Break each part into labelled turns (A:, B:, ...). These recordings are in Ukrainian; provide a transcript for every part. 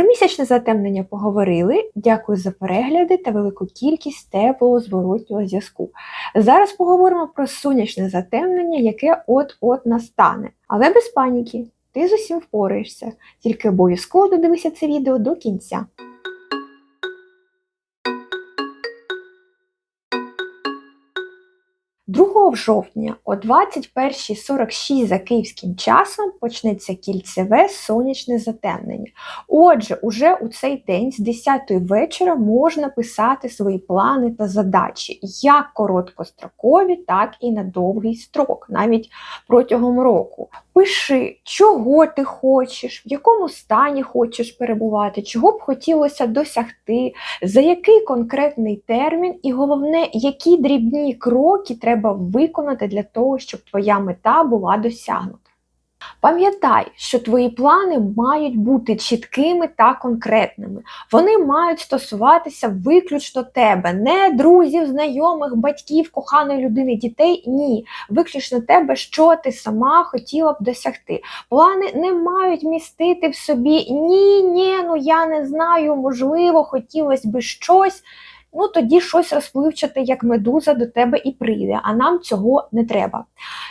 A: Про місячне затемнення поговорили. Дякую за перегляди та велику кількість теплого зворотнього зв'язку. Зараз поговоримо про сонячне затемнення, яке от-от настане. Але без паніки, ти з усім впораєшся. Тільки обов'язково додивися це відео до кінця. 2 жовтня о 21.46 за київським часом почнеться кільцеве сонячне затемнення. Отже, уже у цей день з 10 вечора можна писати свої плани та задачі, як короткострокові, так і на довгий строк, навіть протягом року. Пиши, чого ти хочеш, в якому стані хочеш перебувати, чого б хотілося досягти, за який конкретний термін, і головне, які дрібні кроки треба виконати для того, щоб твоя мета була досягнута. Пам'ятай, що твої плани мають бути чіткими та конкретними. Вони мають стосуватися виключно тебе, не друзів, знайомих, батьків, коханої людини, дітей. Ні, виключно тебе, що ти сама хотіла б досягти. Плани не мають містити в собі ні, ні, ну я не знаю, можливо, хотілося би щось ну тоді щось розпливчате, як медуза, до тебе і прийде, а нам цього не треба.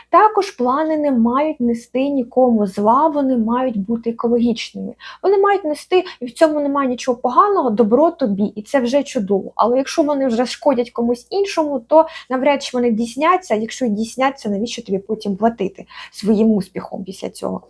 A: Також плани не мають нести нікому зла, вони мають бути екологічними. Вони мають нести, і в цьому немає нічого поганого, добро тобі, і це вже чудово. Але якщо вони вже шкодять комусь іншому, то навряд чи вони дійсняться, якщо дійсняться, навіщо тобі потім платити своїм успіхом після цього?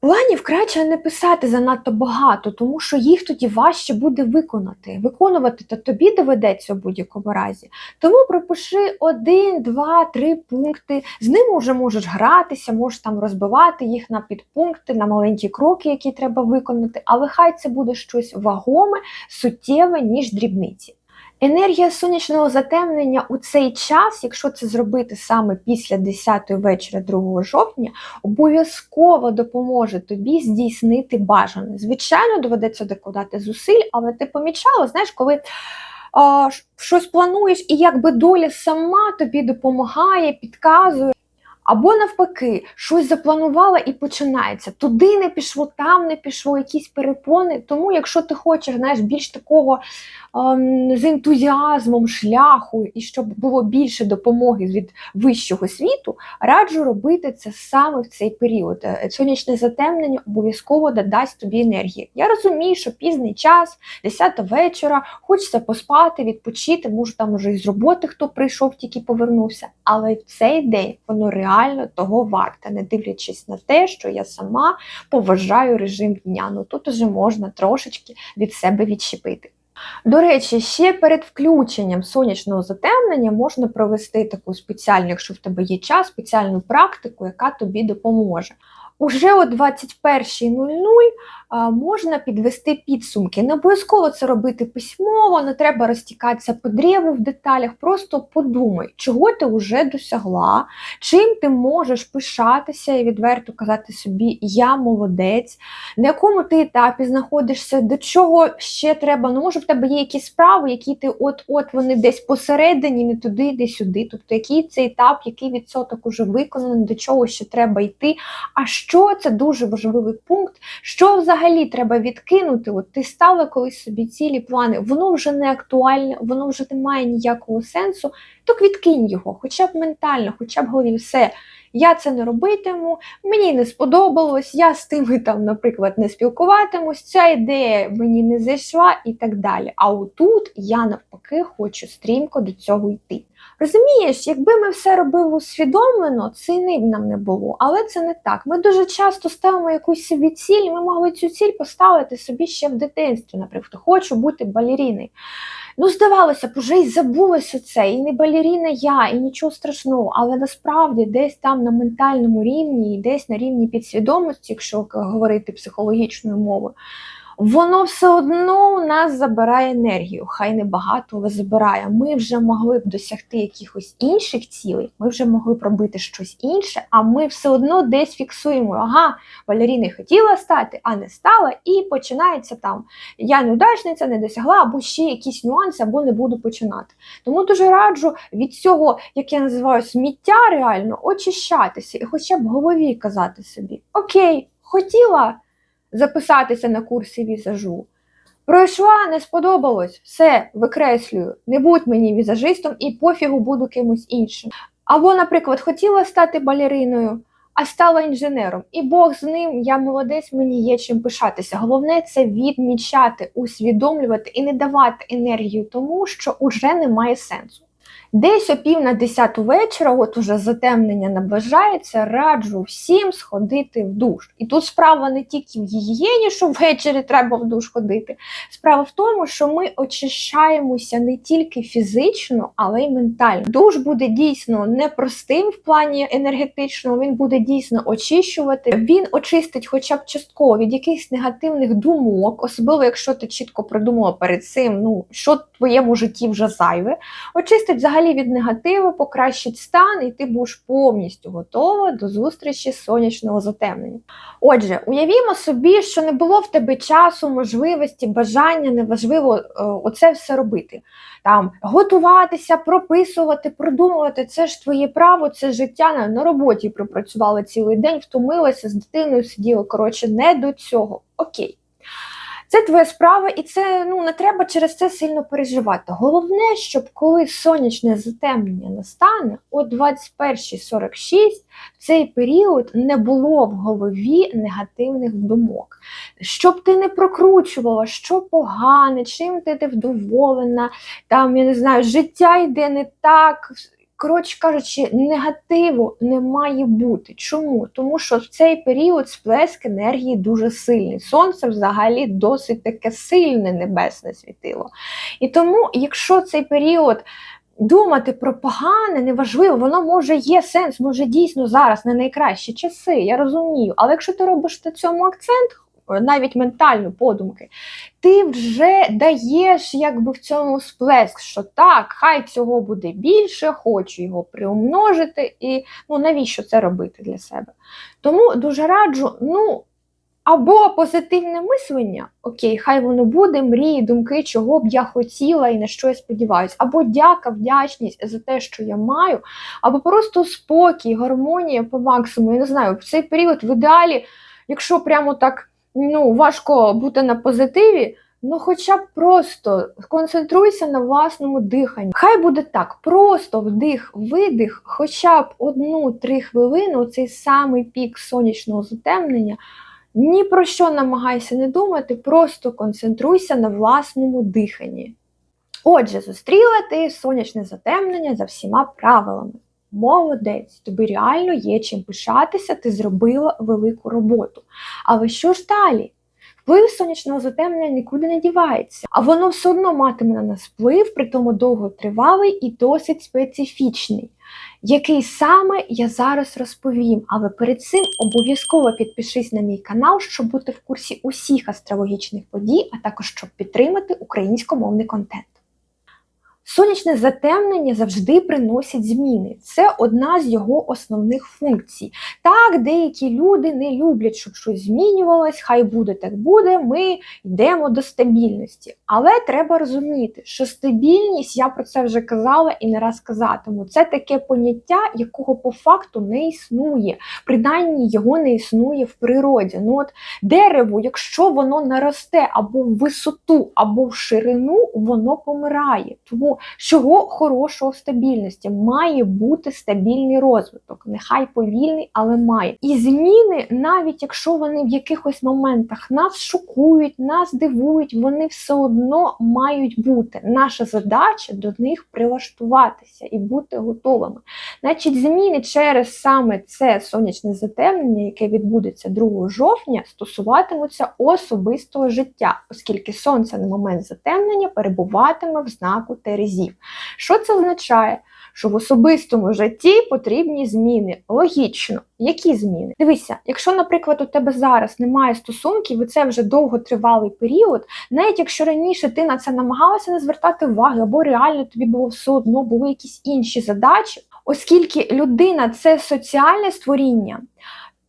A: Планів краще не писати занадто багато, тому що їх тоді важче буде виконати. Виконувати то тобі доведеться в будь-якому разі. Тому пропиши один, два, три пункти. З ними вже можеш гратися, можеш там розбивати їх на підпункти, на маленькі кроки, які треба виконати, але хай це буде щось вагоме, суттєве, ніж дрібниці. Енергія сонячного затемнення у цей час, якщо це зробити саме після 10 вечора 2 жовтня, обов'язково допоможе тобі здійснити бажане. Звичайно, доведеться докладати зусиль, але ти помічала, знаєш, коли а, щось плануєш, і якби доля сама тобі допомагає, підказує. Або навпаки, щось запланувала і починається. Туди не пішло, там не пішло, якісь перепони. Тому, якщо ти хочеш знаєш, більш такого ем, з ентузіазмом шляху, і щоб було більше допомоги від вищого світу, раджу робити це саме в цей період. Е, сонячне затемнення обов'язково додасть тобі енергії. Я розумію, що пізний час, 10 вечора, хочеться поспати, відпочити, може там уже із роботи хто прийшов, тільки повернувся. Але в цей день воно реально реально того варта, не дивлячись на те, що я сама поважаю режим дня. Ну тут уже можна трошечки від себе відчепити. До речі, ще перед включенням сонячного затемнення можна провести таку спеціальну, якщо в тебе є час, спеціальну практику, яка тобі допоможе. Уже о 21.00 можна підвести підсумки. Не обов'язково це робити письмово, не треба розтікатися по древу в деталях. Просто подумай, чого ти вже досягла, чим ти можеш пишатися і відверто казати собі Я молодець, на якому ти етапі знаходишся, до чого ще треба. Ну, може, в тебе є якісь справи, які ти от-от вони десь посередині, не туди, не сюди. Тобто, який цей етап, який відсоток уже виконаний, до чого ще треба йти. А що це дуже важливий пункт, що взагалі треба відкинути? От ти ставила колись собі цілі плани, воно вже не актуальне, воно вже не має ніякого сенсу, то відкинь його, хоча б ментально, хоча б голові все. Я це не робитиму, мені не сподобалось, я з тими там, наприклад, не спілкуватимусь, ця ідея мені не зайшла і так далі. А отут я навпаки хочу стрімко до цього йти. Розумієш, якби ми все робили усвідомлено, ціни б нам не було. Але це не так. Ми дуже часто ставимо якусь собі ціль, ми могли цю ціль поставити собі ще в дитинстві, наприклад, хочу бути балеріною. Ну, здавалося б, уже й забулося це, і не балеріна я, і нічого страшного. Але насправді десь там на ментальному рівні, і десь на рівні підсвідомості, якщо говорити психологічною мовою, воно все одно у нас забирає енергію. Хай не багато, але забирає. Ми вже могли б досягти якихось інших цілей, ми вже могли б робити щось інше, а ми все одно десь фіксуємо. Ага, Валеріна хотіла стати, а не стала, і починається там. Я неудачниця, не досягла, або ще якісь нюанси, або не буду починати. Тому дуже раджу від цього, як я називаю, сміття реально очищатися і хоча б голові казати собі: Окей, хотіла записатися на курси візажу. Пройшла, не сподобалось, все, викреслюю, не будь мені візажистом і пофігу буду кимось іншим. Або, наприклад, хотіла стати балериною, а стала інженером. І Бог з ним, я молодець, мені є чим пишатися. Головне це відмічати, усвідомлювати і не давати енергію тому, що уже немає сенсу. Десь о пів на десяту вечора, от уже затемнення наближається, раджу всім сходити в душ. І тут справа не тільки в гігієні, що ввечері треба в душ ходити. Справа в тому, що ми очищаємося не тільки фізично, але й ментально. Душ буде дійсно непростим в плані енергетичного, він буде дійсно очищувати. Він очистить хоча б частково від якихось негативних думок, особливо якщо ти чітко продумала перед цим, ну що в твоєму житті вже зайве. Очистить взагалі від негативу, покращить стан, і ти будеш повністю готова до зустрічі сонячного затемнення. Отже, уявімо собі, що не було в тебе часу, можливості, бажання, неважливо е, оце все робити. Там готуватися, прописувати, продумувати це ж твоє право, це життя на роботі пропрацювала цілий день, втомилася з дитиною, сиділа. Коротше, не до цього. Окей. Це твоя справа, і це ну не треба через це сильно переживати. Головне, щоб коли сонячне затемнення настане о 21.46, в цей період не було в голові негативних думок. Щоб ти не прокручувала, що погане, чим ти невдоволена, там я не знаю, життя йде не так. Коротше кажучи, негативу не має бути. Чому? Тому що в цей період сплеск енергії дуже сильний. Сонце взагалі досить таке сильне небесне світило. І тому, якщо цей період думати про погане, неважливо, воно може є сенс, може дійсно зараз не найкращі часи, я розумію. Але якщо ти робиш на цьому акцент, навіть ментально подумки, ти вже даєш якби в цьому сплеск, що так, хай цього буде більше, хочу його приумножити, і ну навіщо це робити для себе? Тому дуже раджу, ну. Або позитивне мислення, окей, хай воно буде, мрії, думки, чого б я хотіла і на що я сподіваюся, або дяка, вдячність за те, що я маю, або просто спокій, гармонія по максимуму. Я не знаю, в цей період в ідеалі, якщо прямо так ну, важко бути на позитиві, ну хоча б просто концентруйся на власному диханні. Хай буде так, просто вдих, видих, хоча б одну-три хвилини, цей самий пік сонячного затемнення. Ні про що намагайся не думати, просто концентруйся на власному диханні. Отже, зустріла ти сонячне затемнення за всіма правилами. Молодець, тобі реально є чим пишатися, ти зробила велику роботу. Але що ж далі? Вплив сонячного затемнення нікуди не дівається, а воно все одно матиме на нас вплив, при тому довготривалий і досить специфічний, який саме я зараз розповім. Але перед цим обов'язково підпишись на мій канал, щоб бути в курсі усіх астрологічних подій, а також щоб підтримати українськомовний контент. Сонячне затемнення завжди приносить зміни. Це одна з його основних функцій. Так, деякі люди не люблять, щоб щось змінювалось, хай буде так буде, ми йдемо до стабільності. Але треба розуміти, що стабільність, я про це вже казала і не раз казатиму, це таке поняття, якого по факту не існує. Принаймні його не існує в природі. Ну от Дерево, якщо воно наросте або в висоту, або в ширину, воно помирає. Тому чого хорошого в стабільності? Має бути стабільний розвиток, нехай повільний, але має. І зміни, навіть якщо вони в якихось моментах нас шокують, нас дивують, вони все одно мають бути. Наша задача до них прилаштуватися і бути готовими. Значить, зміни через саме це сонячне затемнення, яке відбудеться 2 жовтня, стосуватимуться особистого життя, оскільки сонце на момент затемнення перебуватиме в знаку Терезі разів. Що це означає? Що в особистому житті потрібні зміни. Логічно, які зміни? Дивися, якщо, наприклад, у тебе зараз немає стосунків, і це вже довготривалий період, навіть якщо раніше ти на це намагалася не звертати уваги, або реально тобі було все одно, були якісь інші задачі, оскільки людина це соціальне створіння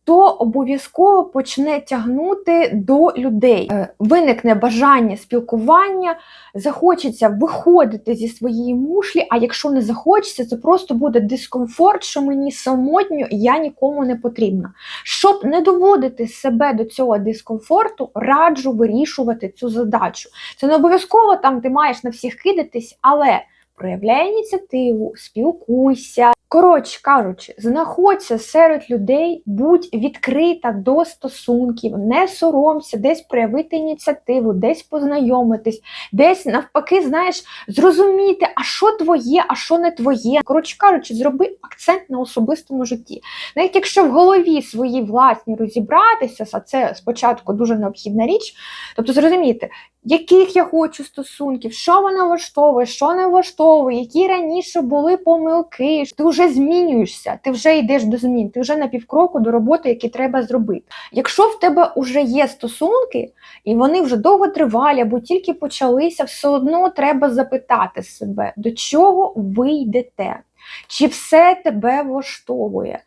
A: то обов'язково почне тягнути до людей. Е, Виникне бажання спілкування, захочеться виходити зі своєї мушлі, а якщо не захочеться, це просто буде дискомфорт, що мені самотньо, я нікому не потрібна. Щоб не доводити себе до цього дискомфорту, раджу вирішувати цю задачу. Це не обов'язково там ти маєш на всіх кидатись, але проявляй ініціативу, спілкуйся. Коротше кажучи, знаходься серед людей, будь відкрита до стосунків, не соромся, десь проявити ініціативу, десь познайомитись, десь навпаки, знаєш, зрозуміти, а що твоє, а що не твоє. Коротше кажучи, зроби акцент на особистому житті. Навіть якщо в голові свої власні розібратися, а це спочатку дуже необхідна річ, тобто зрозуміти, яких я хочу стосунків, що мене влаштовує, що не влаштовує, які раніше були помилки. Ти вже змінюєшся, ти вже йдеш до змін, ти вже на півкроку до роботи, які треба зробити. Якщо в тебе вже є стосунки, і вони вже довго тривалі або тільки почалися, все одно треба запитати себе, до чого ви йдете, чи все тебе влаштовує.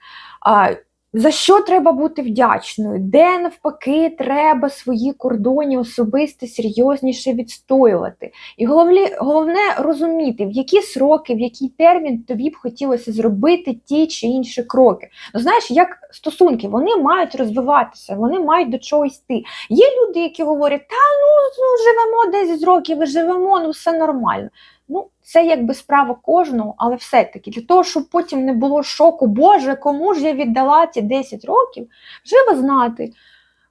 A: За що треба бути вдячною? Де навпаки треба свої кордони особисто серйозніше відстоювати? І головне, головне розуміти, в які сроки, в який термін тобі б хотілося зробити ті чи інші кроки. Ну знаєш, як стосунки, вони мають розвиватися, вони мають до чогось йти. Є люди, які говорять, та ну, ну живемо 10 років, живемо, ну все нормально. Ну, це якби справа кожного, але все-таки для того, щоб потім не було шоку, Боже, кому ж я віддала ці 10 років, треба знати,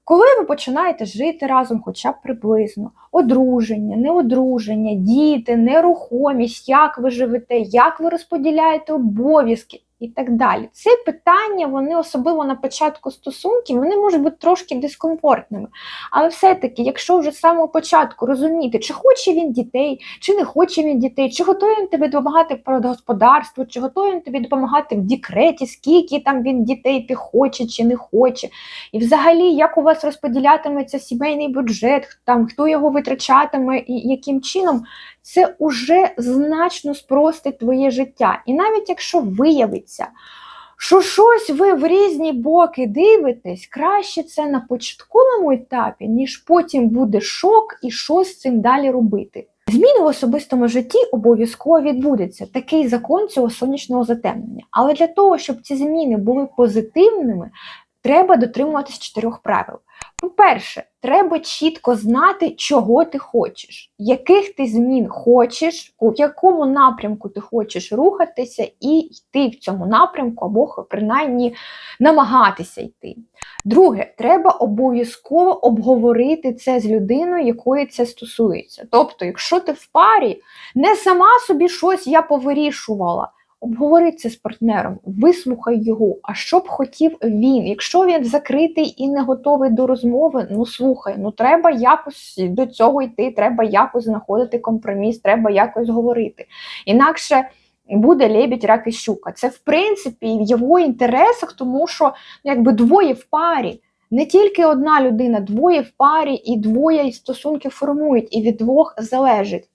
A: коли ви починаєте жити разом, хоча б приблизно, одруження, неодруження, діти, нерухомість, як ви живете, як ви розподіляєте обов'язки і так далі. Ці питання, вони особливо на початку стосунків, вони можуть бути трошки дискомфортними. Але все-таки, якщо вже з самого початку розуміти, чи хоче він дітей, чи не хоче він дітей, чи готовий він тобі допомагати по господарству, чи готовий він тобі допомагати в декреті, скільки там він дітей ти хоче чи не хоче. І взагалі, як у вас розподілятиметься сімейний бюджет, там хто його витрачатиме і яким чином, це уже значно спростить твоє життя. І навіть якщо виявиться, що щось ви в різні боки дивитесь, краще це на початковому етапі, ніж потім буде шок і що з цим далі робити. Зміни в особистому житті обов'язково відбудеться. Такий закон цього сонячного затемнення. Але для того, щоб ці зміни були позитивними, треба дотримуватись чотирьох правил. По-перше, треба чітко знати, чого ти хочеш, яких ти змін хочеш, у якому напрямку ти хочеш рухатися і йти в цьому напрямку, або принаймні намагатися йти. Друге, треба обов'язково обговорити це з людиною, якої це стосується. Тобто, якщо ти в парі, не сама собі щось я повирішувала. Обговори це з партнером, вислухай його. А що б хотів він? Якщо він закритий і не готовий до розмови, ну слухай, ну треба якось до цього йти, треба якось знаходити компроміс, треба якось говорити. Інакше буде лебідь, рак і щука. Це в принципі в його інтересах, тому що ну, якби двоє в парі. Не тільки одна людина, двоє в парі, і двоє стосунки формують, і від двох залежить.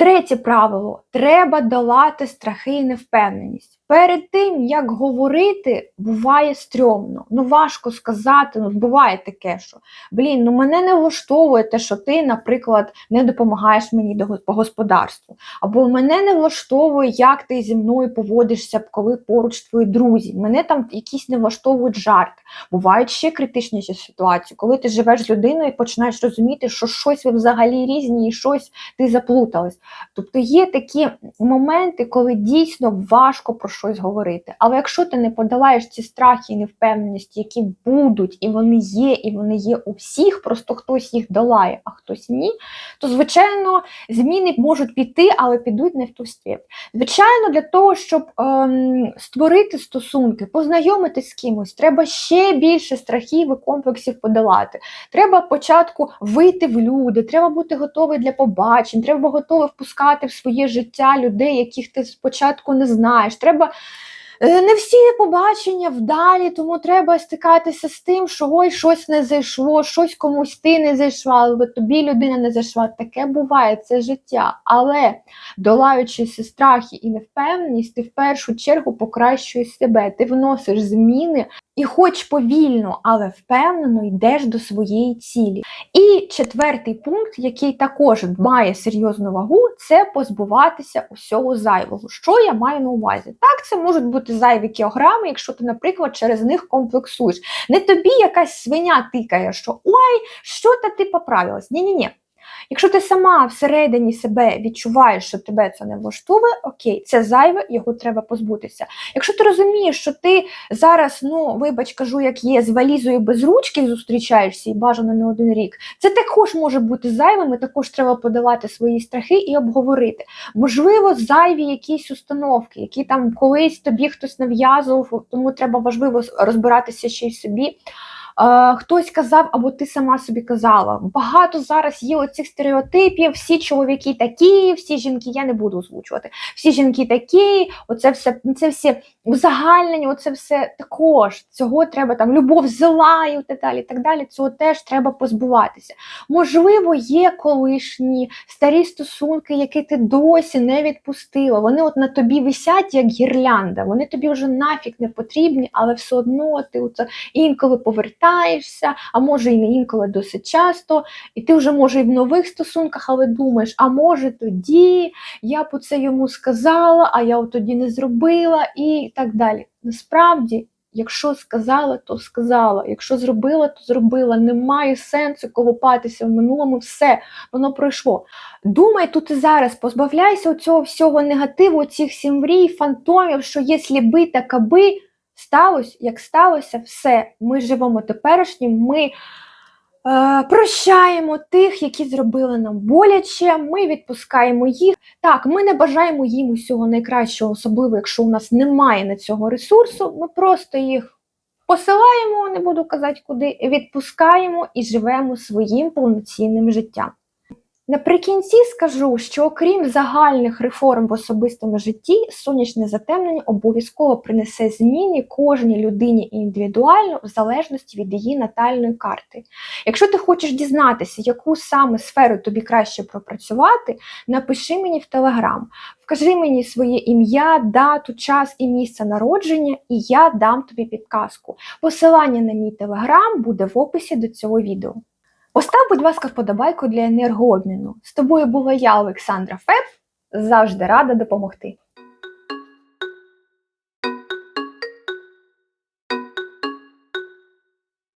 A: Третє правило: треба долати страхи і невпевненість. Перед тим, як говорити, буває стрьомно. Ну, важко сказати, ну буває таке, що блін, ну мене не влаштовує те, що ти, наприклад, не допомагаєш мені по господарству. Або мене не влаштовує, як ти зі мною поводишся, коли поруч твої друзі. Мене там якісь не влаштовують жарти. Бувають ще критичніші ситуації, коли ти живеш з людиною і починаєш розуміти, що щось ви взагалі різні і щось ти заплуталась. Тобто є такі моменти, коли дійсно важко про щось говорити. Але якщо ти не подолаєш ці страхи і невпевненості, які будуть, і вони є, і вони є у всіх, просто хтось їх долає, а хтось ні, то, звичайно, зміни можуть піти, але підуть не в ту степ. Звичайно, для того, щоб ем, створити стосунки, познайомитись з кимось, треба ще більше страхів і комплексів подолати. Треба спочатку вийти в люди, треба бути готовий для побачень, треба готовий впускати в своє життя людей, яких ти спочатку не знаєш. Треба Не всі побачення вдалі, тому треба стикатися з тим, що ой, щось не зайшло, щось комусь ти не зайшла, або тобі людина не зайшла. Таке буває, це життя. Але долаючи страхи і невпевненість, ти в першу чергу покращуєш себе, ти вносиш зміни І хоч повільно, але впевнено йдеш до своєї цілі. І четвертий пункт, який також має серйозну вагу, це позбуватися усього зайвого. Що я маю на увазі? Так, це можуть бути зайві кілограми, якщо ти, наприклад, через них комплексуєш. Не тобі якась свиня тикає, що ой, що та ти поправилась. Ні-ні-ні. Якщо ти сама всередині себе відчуваєш, що тебе це не влаштовує, окей, це зайве, його треба позбутися. Якщо ти розумієш, що ти зараз, ну вибач, кажу, як є, з валізою без ручки зустрічаєшся і бажано не один рік, це також може бути зайвим, і також треба подавати свої страхи і обговорити. Можливо, зайві якісь установки, які там колись тобі хтось нав'язував, тому треба важливо розбиратися ще й собі. Е, хтось казав, або ти сама собі казала. Багато зараз є оцих стереотипів, всі чоловіки такі, всі жінки, я не буду озвучувати. Всі жінки такі, оце все, це всі узагальнення, оце все також. Цього треба там любов зла і так далі. так далі. Цього теж треба позбуватися. Можливо, є колишні старі стосунки, які ти досі не відпустила. Вони от на тобі висять, як гірлянда. Вони тобі вже нафіг не потрібні, але все одно ти оце інколи повертаєшся, а може і не інколи досить часто, і ти вже може і в нових стосунках, але думаєш, а може тоді я б це йому сказала, а я от тоді не зробила, і так далі. Насправді. Якщо сказала, то сказала. Якщо зробила, то зробила. Немає сенсу колопатися в минулому, все, воно пройшло. Думай тут і зараз, позбавляйся цього всього негативу, цих сім мрій, фантомів, що якщо би так аби, сталося, як сталося, все. Ми живемо теперішнім, ми прощаємо тих, які зробили нам боляче, ми відпускаємо їх. Так, ми не бажаємо їм усього найкращого, особливо, якщо у нас немає на цього ресурсу, ми просто їх. Посилаємо, не буду казати куди, відпускаємо і живемо своїм повноцінним життям. Наприкінці скажу, що окрім загальних реформ в особистому житті, сонячне затемнення обов'язково принесе зміни кожній людині індивідуально в залежності від її натальної карти. Якщо ти хочеш дізнатися, яку саме сферу тобі краще пропрацювати, напиши мені в Телеграм, вкажи мені своє ім'я, дату, час і місце народження, і я дам тобі підказку. Посилання на мій телеграм буде в описі до цього відео. Постав, будь ласка, вподобайку для енергообміну. З тобою була я, Олександра Феб, завжди рада допомогти.